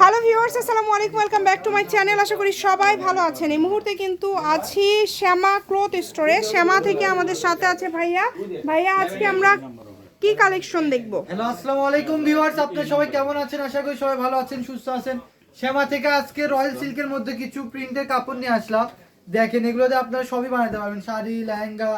Hello viewers আসসালামু আলাইকুম welcome back to my channel আশা করি সবাই ভালো আছেন। এই মুহূর্তে কিন্তু আছি শ্যামা ক্লথ স্টোরে। শ্যামা থেকে আমাদের সাথে আছে ভাইয়া। ভাইয়া, আজকে আমরা কি কালেকশন দেখব? হ্যালো আসসালামু আলাইকুম ভিউয়ার্স আপনারা সবাই কেমন আছেন? আশা করি সবাই ভালো আছেন, সুস্থ আছেন। শ্যামা থেকে আজকে রয়্যাল সিল্কের মধ্যে কিছু প্রিন্টের কাপড় নিয়ে আসলাম। দেখেন, এগুলোতে আপনারা সবই বানাতে পারবেন। শাড়ি, লেহেঙ্গা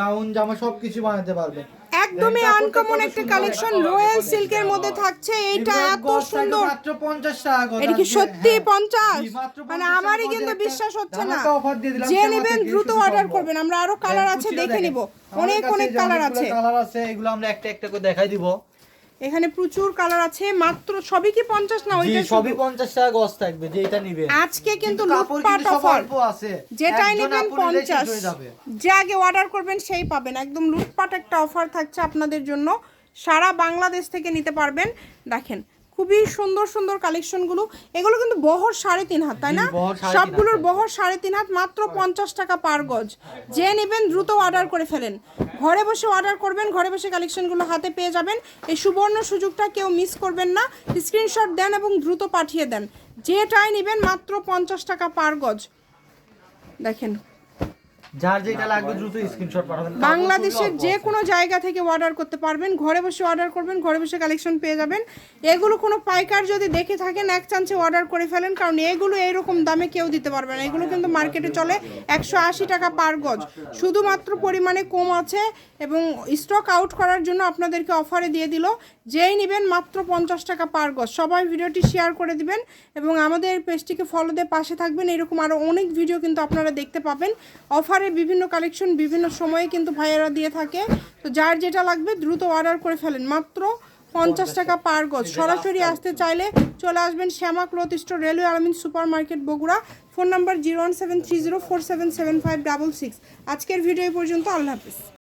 গাউন জামা সব কিছু বানাতে পারবেন। একদমই আনকমন একটা কালেকশন রয়্যাল সিল্কের মধ্যে থাকছে। এটা এত সুন্দর। মাত্র 50 টাকা এটা কি সত্যি হ্যাঁ। পঞ্চাশ? জি, মাত্র মানে আমারই কিন্তু বিশ্বাস হচ্ছে না। যে নেবেন দ্রুত অর্ডার করবেন। আমরা আরও কালার আছে দেখে নিব। অনেক অনেক কালার আছে। কালার আছে এগুলো আমরা একটা একটা করে দেখাই দিব। এখানে প্রচুর কালার আছে মাত্র সবই কি পঞ্চাশ না ওই ওইটা সবই পঞ্চাশ 50 টাকা গজ থাকবে যেটা নিবে। আজকে কিন্তু লুটপাট অফার। অল্প আছে। যেটাই নেবেন আপু নিলেই শেষ পঞ্চাশ। হয়ে যাবে। যে আগে অর্ডার করবেন সেই পাবেন। একদম লুটপাট একটা অফার থাকছে আপনাদের জন্য। সারা বাংলাদেশ থেকে নিতে পারবেন। দেখেন খুবই সুন্দর সুন্দর কালেকশনগুলো এগুলো কিন্তু বহর সাড়ে তিন হাত তাই না? সবগুলোর বহর সাড়ে তিন হাত মাত্র পঞ্চাশ টাকা পার গজ। যে নেবেন দ্রুত অর্ডার করে ফেলেন। ঘরে বসে অর্ডার করবেন ঘরে বসে কালেকশনগুলো হাতে পেয়ে যাবেন। এই সুবর্ণ সুযোগটা কেউ মিস করবেন না। স্ক্রিনশট দেন এবং দ্রুত পাঠিয়ে দেন। যেটাই নেবেন মাত্র পঞ্চাশ টাকা পার গজ। দেখেন যার যেটা লাগবে দ্রুত স্ক্রিনশট পাঠাবেন। বাংলাদেশের যে কোনো জায়গা থেকে অর্ডার করতে পারবেন ঘরে বসে অর্ডার করবেন ঘরে বসে কালেকশন পেয়ে যাবেন। এগুলো কোনো পাইকার যদি দেখে থাকেন এক চান্সে অর্ডার করে ফেলেন কারণ এগুলো এইরকম দামে কেউ দিতে পারবে না। এগুলো কিন্তু মার্কেটে চলে একশো আশি টাকা পার গজ। শুধুমাত্র পরিমাণে কম আছে এবং স্টক আউট করার জন্য আপনাদেরকে অফারে দিয়ে দিল। যেই নেবেন মাত্র পঞ্চাশ টাকা পার গজ। সবাই ভিডিওটি শেয়ার করে দিবেন এবং আমাদের পেজটিকে ফলো দিয়ে পাশে থাকবেন। এরকম আরও অনেক ভিডিও কিন্তু আপনারা দেখতে পাবেন। অফারে বিভিন্ন কালেকশন বিভিন্ন সময়ে কিন্তু ভাইয়েরা দিয়ে থাকে। তো যার যেটা লাগবে দ্রুত অর্ডার করে ফেলেন। মাত্র পঞ্চাশ টাকা পার গজ। সরাসরি আসতে চাইলে চলে আসবেন Shyama cloth store railway Almin super market Bogura. Phone number zero one seven three zero four seven seven five double six. আজকের ভিডিও পর্যন্ত। আল্লাহ হাফিজ।